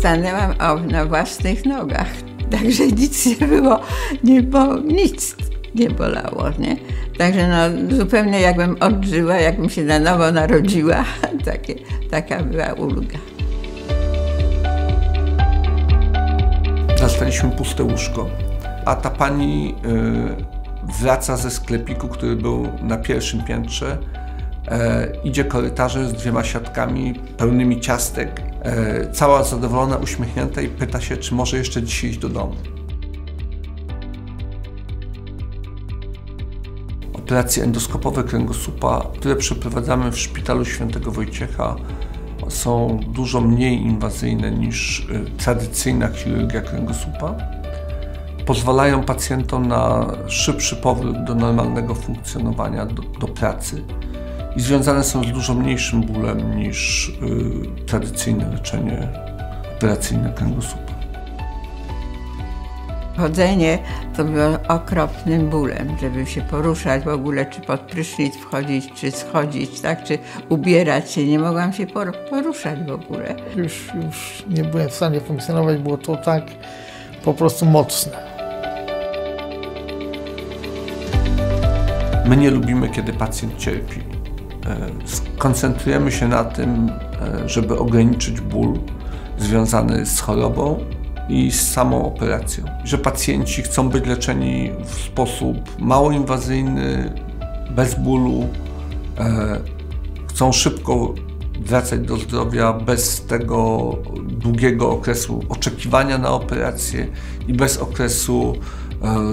stanęłam na własnych nogach. Także nic nie było, nie bo, nic nie bolało, nie? Także no, zupełnie jakbym odżyła, jakbym się na nowo narodziła. Takie, taka była ulga. Zastaliśmy puste łóżko, a ta pani y, wraca ze sklepiku, który był na pierwszym piętrze. E, idzie korytarzem z dwiema siatkami pełnymi ciastek. E, cała zadowolona, uśmiechnięta i pyta się, czy może jeszcze dzisiaj iść do domu. Operacje endoskopowe kręgosłupa, które przeprowadzamy w szpitalu świętego Wojciecha, są dużo mniej inwazyjne niż y, tradycyjna chirurgia kręgosłupa. Pozwalają pacjentom na szybszy powrót do normalnego funkcjonowania, do, do pracy i związane są z dużo mniejszym bólem niż y, tradycyjne leczenie operacyjne kręgosłupa. Chodzenie to było okropnym bólem, żeby się poruszać w ogóle, czy pod prysznic wchodzić, czy schodzić, tak, czy ubierać się. Nie mogłam się poruszać w ogóle. Już, już nie byłem w stanie funkcjonować, było to tak po prostu mocne. My nie lubimy, kiedy pacjent cierpi. E, skoncentrujemy się na tym, e, żeby ograniczyć ból związany z chorobą i z samą operacją. Że pacjenci chcą być leczeni w sposób mało inwazyjny, bez bólu, e, chcą szybko wracać do zdrowia bez tego długiego okresu oczekiwania na operację i bez okresu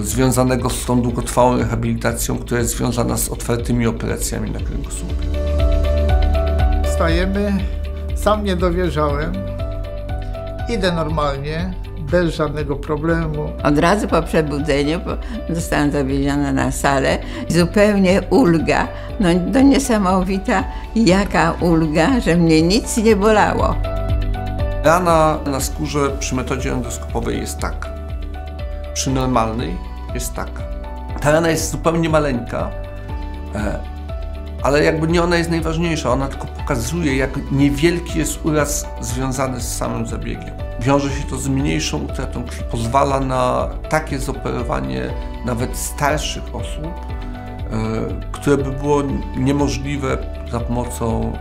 związanego z tą długotrwałą rehabilitacją, która jest związana z otwartymi operacjami na kręgosłupie. Stajemy, sam nie dowierzałem, idę normalnie, bez żadnego problemu. Od razu po przebudzeniu zostałam zawieziona na salę. Zupełnie ulga, no to niesamowita jaka ulga, że mnie nic nie bolało. Rana na skórze przy metodzie endoskopowej jest taka. Przy normalnej jest taka. Ta rana jest zupełnie maleńka, e, ale jakby nie ona jest najważniejsza, ona tylko pokazuje, jak niewielki jest uraz związany z samym zabiegiem. Wiąże się to z mniejszą utratą krwi, pozwala na takie zoperowanie nawet starszych osób, e, które by było niemożliwe za pomocą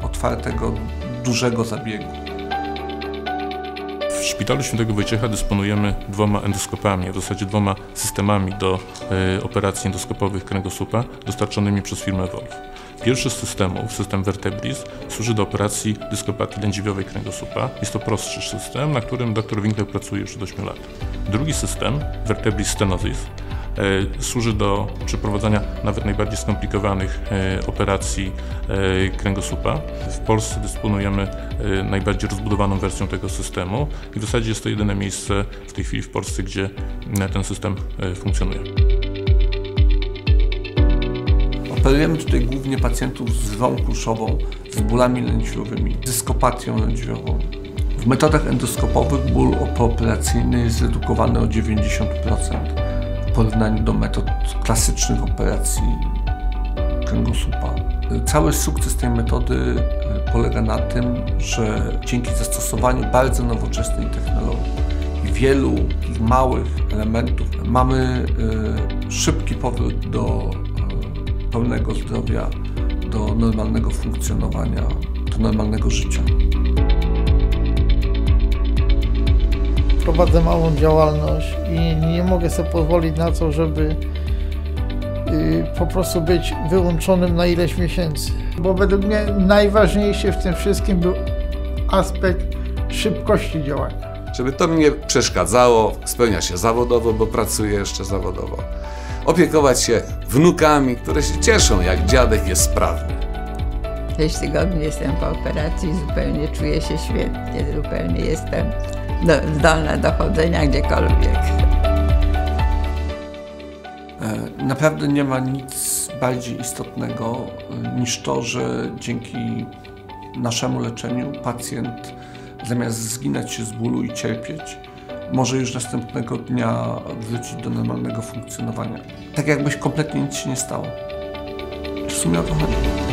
e, otwartego, dużego zabiegu. Szpitalu Świętego Wojciecha dysponujemy dwoma endoskopami, a w zasadzie dwoma systemami do y, operacji endoskopowych kręgosłupa dostarczonymi przez firmę Wolf. Pierwszy z systemów, system Vertebris, służy do operacji dyskopatii lędźwiowej kręgosłupa. Jest to prostszy system, na którym dr Winkler pracuje już od 8 lat. Drugi system, Vertebris stenosis, służy do przeprowadzania nawet najbardziej skomplikowanych e, operacji e, kręgosłupa. W Polsce dysponujemy najbardziej rozbudowaną wersją tego systemu i w zasadzie jest to jedyne miejsce w tej chwili w Polsce, gdzie ten system funkcjonuje. Operujemy tutaj głównie pacjentów z rwą kuszową, z bólami lędźwiowymi, z dyskopatią lędźwiową. W metodach endoskopowych ból pooperacyjny jest zredukowany o 90% w porównaniu do metod klasycznych operacji kręgosłupa. Cały sukces tej metody e, polega na tym, że dzięki zastosowaniu bardzo nowoczesnej technologii i wielu małych elementów mamy e, szybki powrót do e, pełnego zdrowia, do normalnego funkcjonowania, do normalnego życia. Prowadzę małą działalność i nie mogę sobie pozwolić na to, żeby y, po prostu być wyłączonym na ileś miesięcy. Bo według mnie najważniejszy w tym wszystkim był aspekt szybkości działania. Żeby to mnie przeszkadzało, spełnia się zawodowo, bo pracuję jeszcze zawodowo. Opiekować się wnukami, które się cieszą, jak dziadek jest sprawny. 6 tygodni jestem po operacji, zupełnie czuję się świetnie, zupełnie jestem zdolne do chodzenia gdziekolwiek. E, naprawdę nie ma nic bardziej istotnego e, niż to, że dzięki naszemu leczeniu pacjent zamiast zginać się z bólu i cierpieć, może już następnego dnia wrócić do normalnego funkcjonowania. Tak jakbyś kompletnie nic się nie stało. W sumie o to chodzi.